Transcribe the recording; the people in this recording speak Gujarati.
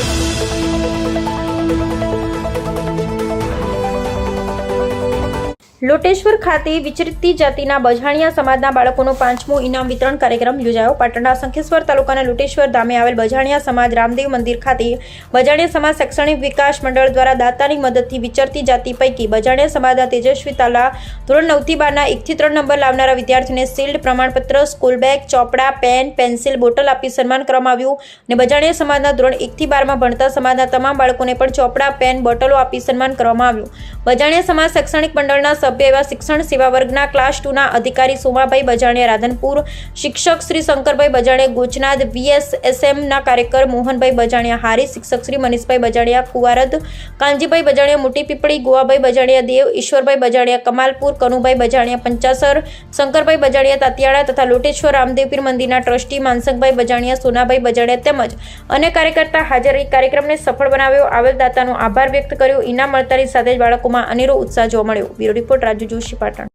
Thank you. લોટેશ્વર ખાતે વિચરતી જાતિના બજાણિયા સમાજના બાળકોનો પાંચમો ઇનામ વિતરણ કાર્યક્રમ યોજાયો. પાટણના શંખેશ્વર તાલુકાના લોટેશ્વર ધામે આવેલ બજાણિયા સમાજ રામદેવ મંદિર ખાતે બજાણિયા સમાજ શૈક્ષણિક વિકાસ મંડળ દ્વારા દાતાની મદદથી વિચરતી જાતિ પૈકી બજાણિયા સમાજના તેજસ્વી તાલા ધોરણ નવથી બારના એકથી ત્રણ નંબર લાવનારા વિદ્યાર્થીને શિલ્ડ પ્રમાણપત્ર, સ્કૂલ બેગ, ચોપડા, પેન, પેન્સિલ, બોટલ આપી સન્માન કરવામાં આવ્યું અને બજાણિયા સમાજના ધોરણ એકથી બારમાં ભણતા સમાજના તમામ બાળકોને પણ ચોપડા, પેન, બોટલો આપી સન્માન કરવામાં આવ્યું. બજાણિયા સમાજ શૈક્ષણિક મંડળના સભ્ય એવા શિક્ષણ સેવા વર્ગના ક્લાસ ટુના અધિકારી સોમાભાઈ બજાણિયા, રાધનપુર શિક્ષક શ્રી શંકરભાઈ બજાણીયા, ગોચનાદ વીએસએસએમના કાર્યકર મોહનભાઈ બજાણિયા, હારી શિક્ષક શ્રી મનીષભાઈ બજાણિયા, કુવારદ કાનજીભાઈ બજાણિયા, મોટી પીપળી ગોવાભાઈ બજાણિયા, દેવ ઈશ્વરભાઈ બજાણીયા, કમાલપુર કનુભાઈ બજાણિયા, પંચાસર શંકરભાઈ બજાણીયા, તાતિયાળા તથા લોટેશ્વર રામદેવપીર મંદિરના ટ્રસ્ટી માનસંગભાઈ બજાણિયા, સોનાભાઈ બજાણીયા તેમજ અન્ય કાર્યકર્તા હાજર રહી કાર્યક્રમને સફળ બનાવ્યો. આવેલ દાતાનો આભાર વ્યક્ત કર્યો. ઇનામ મળતાની સાથે જ બાળકોમાં અનેરો ઉત્સાહ જોવા મળ્યો. Bureau report Raju Joshi Patan.